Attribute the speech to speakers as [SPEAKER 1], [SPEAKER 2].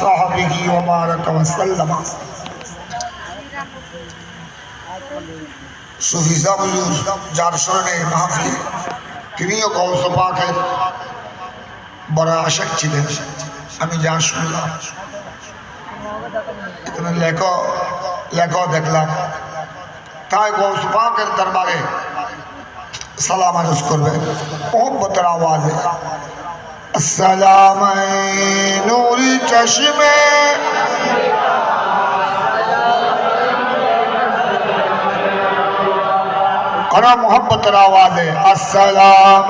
[SPEAKER 1] সাহবিহি ওয়া বারাকা ওয়া সাল্লামা সুফিজা হুজুর যার স্মরণে মাহফিল, তিনিও কৌশ পাকের বড় আশাক ছিলেন। আমি যা শুনলাম, এখানে লেখ লেখ দেখলাম তাই গৌস পাকের দরবারে সালাম আরজ করবে মোহব্বতের আওয়াজে আসসালাম নূরি চশমে করা মোহব্বতের আওয়াজে আসসালাম